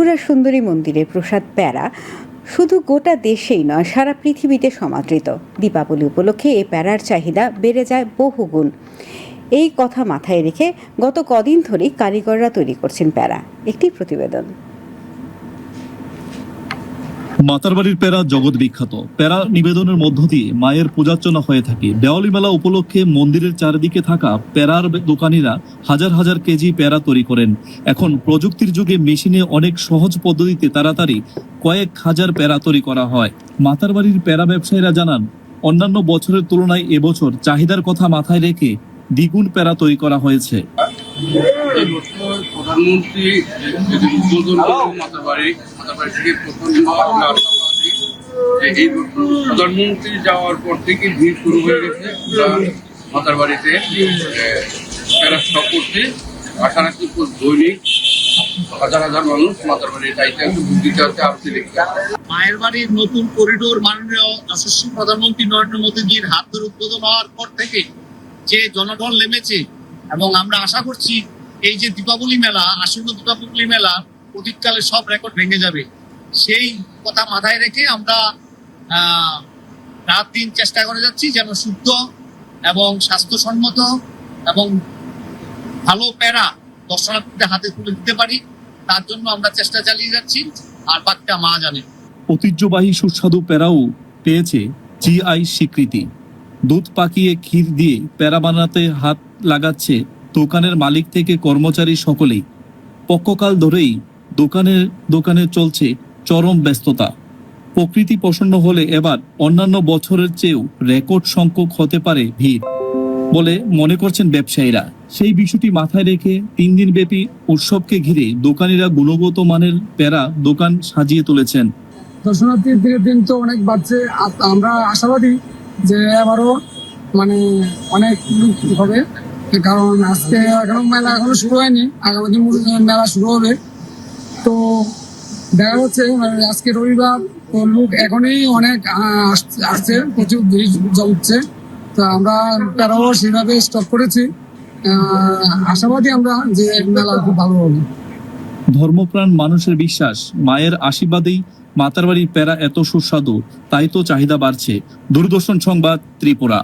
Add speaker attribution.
Speaker 1: ত্রিপুরা সুন্দরী মন্দিরে প্রসাদ প্যারা শুধু গোটা দেশেই নয়, সারা পৃথিবীতে সমাদৃত। দীপাবলি উপলক্ষে এই প্যারার চাহিদা বেড়ে যায় বহুগুণ। এই কথা মাথায় রেখে গত কদিন ধরেই কারিগররা তৈরি করছেন প্যারা, একটি প্রতিবেদন।
Speaker 2: মাতারবাড়ির প্যারা জগৎ বিখ্যাত। প্যারা নিবেদনের মধ্য দিয়ে মায়ের পূজার্চনা হয়ে থাকে। দেওয়ালি মেলা উপলক্ষে মন্দিরের চারিদিকে থাকা প্যারার দোকানিরা হাজার হাজার কেজি প্যারা তৈরি করেন। এখন প্রযুক্তির যুগে মেশিনে অনেক সহজ পদ্ধতিতে তাড়াতাড়ি কয়েক হাজার প্যারা তৈরি করা হয়। মাতারবাড়ির প্যারা ব্যবসায়ীরা জানান, অন্যান্য বছরের তুলনায় এবছর চাহিদার কথা মাথায় রেখে দ্বিগুণ প্যারা তৈরি করা হয়েছে।
Speaker 3: প্রধানমন্ত্রী উদ্বোধন করব মাতাবাড়ি মাতাবাড়ি থেকে প্রথম আমরা আশাবাদী যে এই প্রধানমন্ত্রী যাওয়ার পর থেকে ভিড় শুরু হয়ে গেছে মাতার বাড়িতে স্টক করতে রাখছি দৈনিক হাজার হাজার মানুষ মাতার বাড়ি যাইতে আছে বুদ্ধিতে আছে আরতি দেখতে
Speaker 4: মায়ের বাড়ির নতুন করিডোর মাননীয় যশস্বী প্রধানমন্ত্রী নরেন্দ্র মোদীজির হাত ধরে উদ্বোধন হওয়ার পর থেকে যে জনগণ নেমেছে এবং আমরা আশা করছি এই যে দীপাবলি মেলা, আসন্ন দীপাবলি মেলা, অতীতকালে সব রেকর্ড ভেঙে যাবে। সেই কথা মাথায় রেখে আমরা রাত দিন চেষ্টা করে যাচ্ছি যেন শুদ্ধ এবং স্বাস্থ্যসম্মত এবং ভালো প্যারা দর্শনার্থীদের হাতে তুলে দিতে পারি। তার জন্য আমরা চেষ্টা চালিয়ে যাচ্ছি। আর বাচ্চা মা জানে।
Speaker 2: ঐতিহ্যবাহী সুস্বাদু প্যারাও পেয়েছে জিআই স্বীকৃতি। দুধ পাকিয়ে ক্ষীর দিয়ে প্যারা বানাতে হাত লাগাচ্ছে দোকানের মালিক থেকে কর্মচারী সকলেই। পক্ককাল ধরেই দোকানের দোকানে চলছে চরম ব্যস্ততা। প্রকৃতি প্রসন্ন হলে এবার অন্যান্য বছরের চেয়েও রেকর্ড সংখ্যক হতে পারে ভিড় বলে মনে করছেন ব্যবসায়ীরা। সেই বিষয়টি মাথায় রেখে তিন দিন ব্যাপী উৎসবকে ঘিরে দোকানিরা গুণগত মানের প্যারা দোকান সাজিয়ে তুলেছেন।
Speaker 5: দর্শনার্থীর দিনের দিন তো অনেক বাড়ছে। আমরা আশাবাদী যে এবারও মানে অনেক হবে? কারণ আজকে এখনও মেলা এখনও শুরু হয়নি। আগামী দিন মেলা শুরু হবে। তো দেখা যাচ্ছে মানে আজকে রবিবার, তো লোক এখনই অনেক আসছে- প্রচুর ভিড় জমছে। তো আমরা প্যারাও সেভাবে স্টক করেছি। আশাবাদী আমরা যে মেলা খুব ভালো হবে।
Speaker 2: ধর্মপ্রাণ মানুষের বিশ্বাস, মায়ের আশীর্বাদেই মাতারবাড়ির প্যারা এত সুস্বাদু তাই তো চাহিদা বাড়ছে। দূরদর্শন সংবাদ ত্রিপুরা।